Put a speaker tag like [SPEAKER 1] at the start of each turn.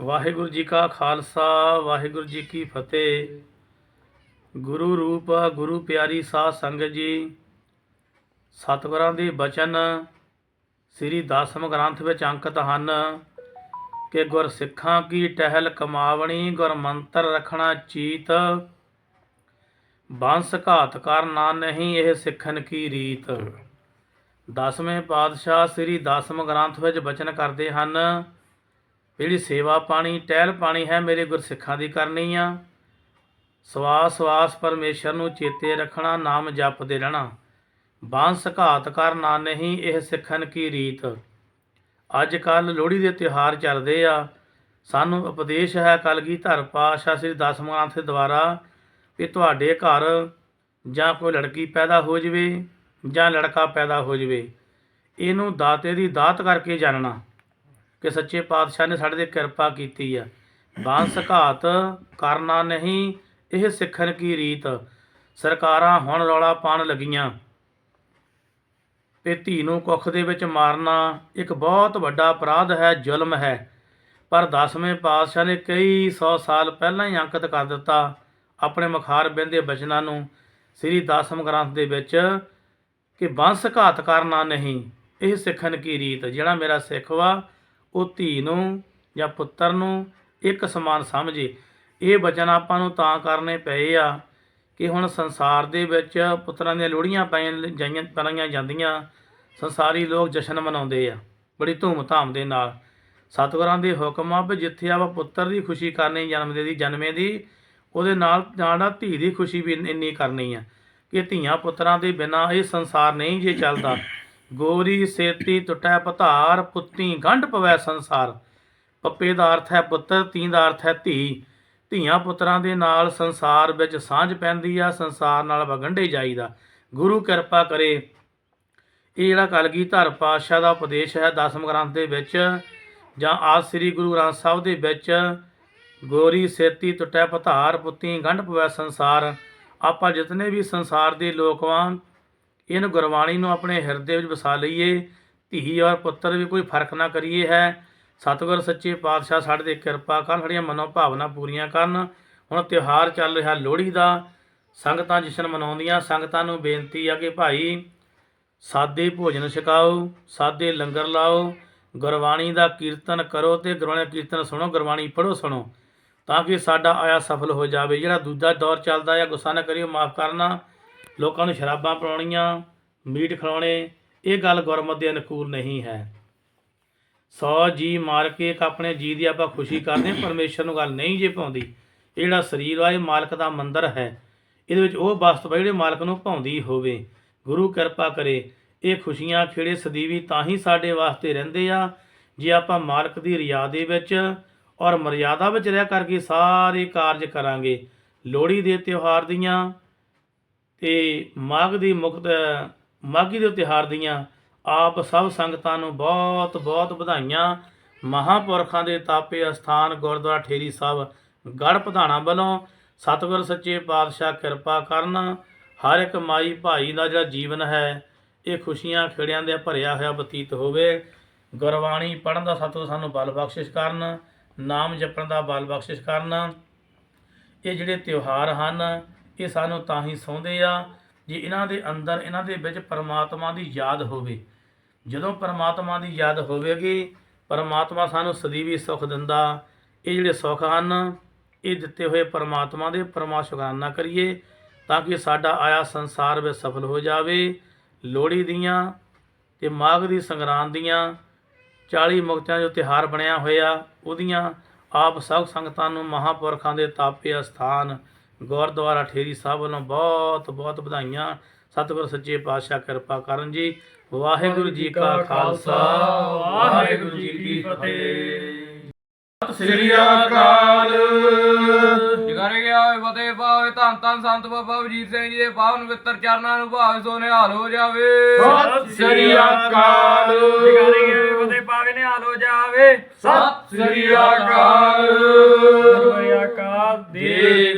[SPEAKER 1] ਵਾਹਿਗੁਰੂ ਜੀ ਕਾ ਖਾਲਸਾ, ਵਾਹਿਗੁਰੂ ਜੀ ਕੀ ਫਤਿਹ। ਗੁਰੂ ਰੂਪ, ਗੁਰੂ ਪਿਆਰੀ ਸਾਧ ਸੰਗਤ ਜੀ, ਸਤਿਗੁਰਾਂ ਦੇ ਬਚਨ ਸ੍ਰੀ ਦਸਮ ਗ੍ਰੰਥ ਵਿੱਚ ਅੰਕਿਤ ਹਨ ਕਿ ਗੁਰ ਸਿੱਖਾਂ ਕੀ ਟਹਿਲ ਕਮਾਵਣੀ, ਗੁਰ ਮੰਤਰ ਰਖਣਾ ਚੀਤ, ਬਾਂਸ ਘਾਤ ਕਰ ਨਾ ਨਹੀਂ ਇਹ ਸਿੱਖਣ ਕੀ ਰੀਤ। ਦਸਵੇਂ ਪਾਤਸ਼ਾਹ ਸ੍ਰੀ ਦਸਮ ਗ੍ਰੰਥ ਵਿੱਚ ਬਚਨ ਕਰਦੇ ਹਨ ਜਿਹੜੀ ਸੇਵਾ ਪਾਣੀ, ਟਹਿਲ ਪਾਣੀ ਹੈ, ਮੇਰੇ ਗੁਰਸਿੱਖਾਂ ਦੀ ਕਰਨੀ ਆ। ਸਵਾਸ ਸਵਾਸ ਪਰਮੇਸ਼ਰ ਨੂੰ ਚੇਤੇ ਰੱਖਣਾ, ਨਾਮ ਜਪਦੇ ਰਹਿਣਾ। ਬਾਂਸ ਘਾਤ ਕਰਨਾ ਨਹੀਂ, ਇਹ ਸਿੱਖਣ ਕੀ ਰੀਤ? ਅੱਜ ਕੱਲ ਲੋਹੜੀ ਦੇ ਤਿਉਹਾਰ ਚੱਲਦੇ ਆ। ਸਾਨੂੰ ਉਪਦੇਸ਼ ਹੈ ਕਲਗੀਧਰ ਪਾਤਸ਼ਾਹ ਸ੍ਰੀ ਦਸਮ ਗ੍ਰੰਥ ਦੁਆਰਾ ਕਿ ਤੁਹਾਡੇ ਘਰ ਜਾਂ ਕੋਈ ਲੜਕੀ ਪੈਦਾ ਹੋ ਜਵੇ ਜਾਂ ਲੜਕਾ ਪੈਦਾ ਹੋ ਜਵੇ। ਇਹਨੂੰ ਦਾਤੇ ਦੀ ਦਾਤ ਕਰਕੇ ਜਾਣਨਾ। ਕਿ ਸੱਚੇ ਪਾਤਸ਼ਾਹ ਨੇ ਸਾਡੇ ਤੇ ਕਿਰਪਾ ਕੀਤੀ ਆ। ਬਾਂਸ ਘਾਤ ਕਰਨਾ ਨਹੀਂ, ਇਹ ਸਿੱਖਣ ਕੀ ਰੀਤ? ਸਰਕਾਰਾਂ ਹੁਣ ਰੌਲਾ ਪਾਉਣ ਲੱਗੀਆਂ। ਤੇ ਧੀ ਨੂੰ ਕੁੱਖ ਦੇ ਵਿੱਚ ਮਾਰਨਾ ਇੱਕ ਬਹੁਤ ਵੱਡਾ ਅਪਰਾਧ ਹੈ, ਜ਼ੁਲਮ ਹੈ। ਪਰ ਦਸਵੇਂ ਪਾਤਸ਼ਾਹ ਨੇ ਕਈ ਸੌ ਸਾਲ ਪਹਿਲਾਂ ਹੀ ਅੰਕਿਤ ਕਰ ਦਿੱਤਾ ਆਪਣੇ ਮੁਖਾਰ ਬਿੰਦੇ ਬਚਨਾਂ ਨੂੰ ਸ੍ਰੀ ਦਸਮ ਗ੍ਰੰਥ ਦੇ ਵਿੱਚ ਕਿ ਬੰਸ ਘਾਤ ਕਰਨਾ ਨਹੀਂ, ਇਹ ਸਿੱਖਣ ਕੀ ਰੀਤ? ਜਿਹੜਾ ਮੇਰਾ ਸਿੱਖ ਵਾ ਉਹ ਧੀ ਨੂੰ ਜਾਂ ਪੁੱਤਰ ਨੂੰ ਇੱਕ ਸਮਾਨ ਸਮਝੇ। ਇਹ ਬਚਨ ਆਪਾਂ ਨੂੰ ਤਾਂ ਕਰਨੇ ਪਏ ਆ ਕਿ ਹੁਣ ਸੰਸਾਰ ਦੇ ਵਿੱਚ ਪੁੱਤਰਾਂ ਦੀਆਂ ਲੋਹੜੀਆਂ ਪਾਈਆਂ ਜਾਈਆਂ ਪਾਈਆਂ ਜਾਂਦੀਆਂ। ਸੰਸਾਰੀ ਲੋਕ ਜਸ਼ਨ ਮਨਾਉਂਦੇ ਆ, ਬੜੀ ਧੂਮ-ਧਾਮ ਦੇ ਨਾਲ। ਸਤਿਗੁਰਾਂ ਦੇ ਹੁਕਮ ਆ ਵੀ ਜਿੱਥੇ ਆਪਾਂ ਪੁੱਤਰ ਦੀ ਖੁਸ਼ੀ ਕਰਨੀ, ਜਨਮ ਦੇ ਦੀ, ਜਨਮੇ ਦੀ, ਉਹਦੇ ਨਾਲ ਨਾਲ ਨਾਲ ਧੀ ਦੀ ਖੁਸ਼ੀ ਵੀ ਇੰਨੀ ਕਰਨੀ ਆ ਕਿ ਧੀਆਂ ਪੁੱਤਰਾਂ ਦੇ ਬਿਨਾਂ ਇਹ ਸੰਸਾਰ ਨਹੀਂ ਜੇ ਚੱਲਦਾ। ਗੋਰੀ ਸੇਤੀ ਟੁੱਟੈ ਪਧਾਰ, ਪੁੱਤੀ ਗੰਢ ਪਵੈ ਸੰਸਾਰ। ਪੱਪੇ ਦਾ ਅਰਥ ਹੈ ਪੁੱਤਰ, ਤੀ ਦਾ ਅਰਥ ਹੈ ਧੀ। ਧੀਆਂ ਪੁੱਤਰਾਂ ਦੇ ਨਾਲ ਸੰਸਾਰ ਵਿੱਚ ਸਾਂਝ ਪੈਂਦੀ ਆ, ਸੰਸਾਰ ਨਾਲ ਵਗੰਢੇ ਜਾਈਦਾ। ਗੁਰੂ ਕਿਰਪਾ ਕਰੇ। ਇਹ ਜਿਹੜਾ ਕਲਗੀਧਰ ਪਾਤਸ਼ਾਹ ਦਾ ਉਪਦੇਸ਼ ਹੈ ਦਸਮ ਗ੍ਰੰਥ ਦੇ ਵਿੱਚ ਜਾਂ ਆਦ ਸ੍ਰੀ ਗੁਰੂ ਗ੍ਰੰਥ ਸਾਹਿਬ ਦੇ ਵਿੱਚ, ਗੋਰੀ ਸੇਤੀ ਟੁੱਟੈ ਪਧਾਰ, ਪੁੱਤੀ ਗੰਢ ਪਵੈ ਸੰਸਾਰ। ਆਪਾਂ ਜਿਤਨੇ ਵੀ ਸੰਸਾਰ ਦੇ ਲੋਕ ਵਾਂ ਇਹਨੂੰ ਗੁਰਬਾਣੀ ਨੂੰ ਆਪਣੇ ਹਿਰਦੇ ਵਿੱਚ ਵਸਾ ਲਈਏ, ਧੀ ਔਰ ਪੁੱਤਰ ਵੀ ਕੋਈ ਫ਼ਰਕ ਨਾ ਕਰੀਏ ਹੈ। ਸਤਿਗੁਰ ਸੱਚੇ ਪਾਤਸ਼ਾਹ ਸਾਡੇ ਤੇ ਕਿਰਪਾ ਕਰਨ, ਸਾਡੀਆਂ ਮਨੋ ਭਾਵਨਾ ਪੂਰੀਆਂ ਕਰਨ। ਹੁਣ ਤਿਉਹਾਰ ਚੱਲ ਰਿਹਾ ਲੋਹੜੀ ਦਾ, ਸੰਗਤਾਂ ਜਸ਼ਨ ਮਨਾਉਂਦੀਆਂ, ਸੰਗਤਾਂ ਨੂੰ ਬੇਨਤੀ ਆ ਕਿ ਭਾਈ ਸਾਦੇ ਭੋਜਨ ਛਕਾਓ, ਸਾਦੇ ਲੰਗਰ ਲਾਓ, ਗੁਰਬਾਣੀ ਦਾ ਕੀਰਤਨ ਕਰੋ ਤੇ ਗੁਰਬਾਣੀ ਦਾ ਕੀਰਤਨ ਸੁਣੋ, ਗੁਰਬਾਣੀ ਪੜ੍ਹੋ, ਸੁਣੋ, ਤਾਂ ਕਿ ਸਾਡਾ ਆਇਆ ਸਫਲ ਹੋ ਜਾਵੇ। ਜਿਹੜਾ ਦੂਜਾ ਦੌਰ ਚੱਲਦਾ ਆ, ਗੁੱਸਾ ਨਾ ਕਰਿਓ, ਮਾਫ ਕਰਨਾ। ਲੋਕਾਂ ਨੂੰ ਸ਼ਰਾਬਾਂ ਪਿਲਾਉਣੀਆਂ, ਮੀਟ ਖਿਲਾਉਣੇ ਇਹ ਗੱਲ ਗੁਰਮਤ ਦੇ ਅਨੁਕੂਲ ਨਹੀਂ ਹੈ। ਸੌ ਜੀ ਮਾਰ ਕੇ ਇੱਕ ਆਪਣੇ ਜੀ ਦੀ ਆਪਾਂ ਖੁਸ਼ੀ ਕਰਦੇ ਹਾਂ, ਪਰਮੇਸ਼ਰ ਨੂੰ ਗੱਲ ਨਹੀਂ ਜੇ ਪਾਉਂਦੀ ਇਹ ਜਿਹੜਾ ਸਰੀਰ ਆ ਇਹ ਮਾਲਕ ਦਾ ਮੰਦਰ ਹੈ। ਇਹਦੇ ਵਿੱਚ ਉਹ ਵਸਤ ਜਿਹੜੇ ਮਾਲਕ ਨੂੰ ਭਾਉਂਦੀ ਹੋਵੇ। ਗੁਰੂ ਕਿਰਪਾ ਕਰੇ, ਇਹ ਖੁਸ਼ੀਆਂ ਖੇੜੇ ਸਦੀਵੀ ਤਾਂ ਹੀ ਸਾਡੇ ਵਾਸਤੇ ਰਹਿੰਦੇ ਆ। ਜੇ ਆਪਾਂ ਮਾਲਕ ਦੀ ਰਿਆ ਦੇ ਵਿੱਚ ਔਰ ਮਰਿਆਦਾ ਵਿੱਚ ਰਹਿ ਕਰਕੇ ਸਾਰੇ ਕਾਰਜ ਕਰਾਂਗੇ, ਲੋਹੜੀ ਦੇ ਤਿਉਹਾਰ ਦੀਆਂ ਤੇ ਮਾਘ ਦੀ ਮੁਕਤ ਮਾਘੀ ਦੇ ਤਿਉਹਾਰ ਦੀਆਂ ਆਪ ਸਭ ਸੰਗਤਾਂ ਨੂੰ ਬਹੁਤ ਬਹੁਤ ਵਧਾਈਆਂ। ਮਹਾਪੁਰਖਾਂ ਦੇ ਤਾਪੇ ਅਸਥਾਨ ਗੁਰਦੁਆਰਾ ਠੇਰੀ ਸਾਹਿਬ, ਗੜ ਪ੍ਰਧਾਨਾਂ ਵੱਲੋਂ ਸਤਿਗੁਰ ਸੱਚੇ ਪਾਤਸ਼ਾਹ ਕਿਰਪਾ ਕਰਨ। ਹਰ ਇੱਕ ਮਾਈ ਭਾਈ ਦਾ ਜਿਹੜਾ ਜੀਵਨ ਹੈ, ਇਹ ਖੁਸ਼ੀਆਂ ਖੇੜਿਆਂ ਦੇ ਭਰਿਆ ਹੋਇਆ ਬਤੀਤ ਹੋਵੇ। ਗੁਰਬਾਣੀ ਪੜ੍ਹਨ ਦਾ ਸਤਿਗੁਰ ਸਾਨੂੰ ਬਲ ਬਖਸ਼ਿਸ਼ ਕਰਨ, ਨਾਮ ਜਪਣ ਦਾ ਬਲ ਬਖਸ਼ਿਸ਼ ਕਰਨ। ਇਹ ਜਿਹੜੇ ਤਿਉਹਾਰ ਹਨ ਇਹ ਸਾਨੂੰ ਤਾਂ ਹੀ ਸੌਂਦੇ ਆ ਜੇ ਇਹਨਾਂ ਦੇ ਅੰਦਰ, ਇਹਨਾਂ ਦੇ ਵਿੱਚ ਪਰਮਾਤਮਾ ਦੀ ਯਾਦ ਹੋਵੇ। ਜਦੋਂ ਪਰਮਾਤਮਾ ਦੀ ਯਾਦ ਹੋਵੇਗੀ, ਪਰਮਾਤਮਾ ਸਾਨੂੰ ਸਦੀਵੀ ਸੁਖ ਦਿੰਦਾ। ਇਹ ਜਿਹੜੇ ਸੁਖ ਹਨ, ਇਹ ਦਿੱਤੇ ਹੋਏ ਪਰਮਾਤਮਾ ਦੇ ਪਰਮਾ ਸ਼ੁਕਰਾਨਾ ਕਰੀਏ ਤਾਂ ਕਿ ਸਾਡਾ ਆਇਆ ਸੰਸਾਰ ਵਿੱਚ ਸਫਲ ਹੋ ਜਾਵੇ। ਲੋਹੜੀ ਦੀਆਂ ਤੇ ਮਾਘ ਦੀ ਸੰਗਰਾਂਦ ਦੀਆਂ 40 ਮੁਕਤਿਆਂ ਜੋ ਤਿਹਾਰ ਬਣਿਆ ਹੋਇਆ, ਉਹਦੀਆਂ ਆਪ ਸਭ ਸੰਗਤਾਂ ਨੂੰ ਮਹਾਪੁਰਖਾਂ ਦੇ ਤਾਪੇ ਅਸਥਾਨ ਗੁਰਦੁਆਰਾ ਠੇਰੀ ਸਾਹਿਬ ਵੱਲੋਂ ਬਹੁਤ ਬਹੁਤ ਵਧਾਈਆਂ। ਸਤਿਗੁਰ ਸੱਚੇ ਪਾਤਸ਼ਾਹ ਕਿਰਪਾ ਕਰਨ ਜੀ। ਵਾਹਿਗੁਰੂ ਜੀ ਕਾ ਖਾਲਸਾ। ਵਾਹਿਗੁਰੂ ਜੀ ਕੀ ਫਤਿਹ। ਸਤਿ ਸ੍ਰੀ ਅਕਾਲ।
[SPEAKER 2] ਜਗਰ ਗਿਆ ਹੋਏ ਫਤਿਹ ਪਾਵੇ ਧੰਨ ਧੰਨ ਸੰਤ ਬਾਬਾ ਵਜੀਤ ਸਿੰਘ ਜੀ ਦੇ ਪਾਵਨ ਪਵਿੱਤਰ ਚਰਨਾਂ ਨੂੰ ਭਾਵੇ ਸੋ ਨਿਹਾਲ ਹੋ ਜਾਵੇ।
[SPEAKER 1] ਸਤਿ ਸ੍ਰੀ ਅਕਾਲ।
[SPEAKER 2] ਜਗਰ ਗਿਆ ਹੋਏ ਫਤਿਹ ਪਾਵੇ ਨਿਹਾਲ ਹੋ ਜਾਵੇ।
[SPEAKER 1] ਸਤਿ ਸ੍ਰੀ ਅਕਾਲ।
[SPEAKER 2] ਕਾ
[SPEAKER 1] ਦੇਖ ਦੇਖ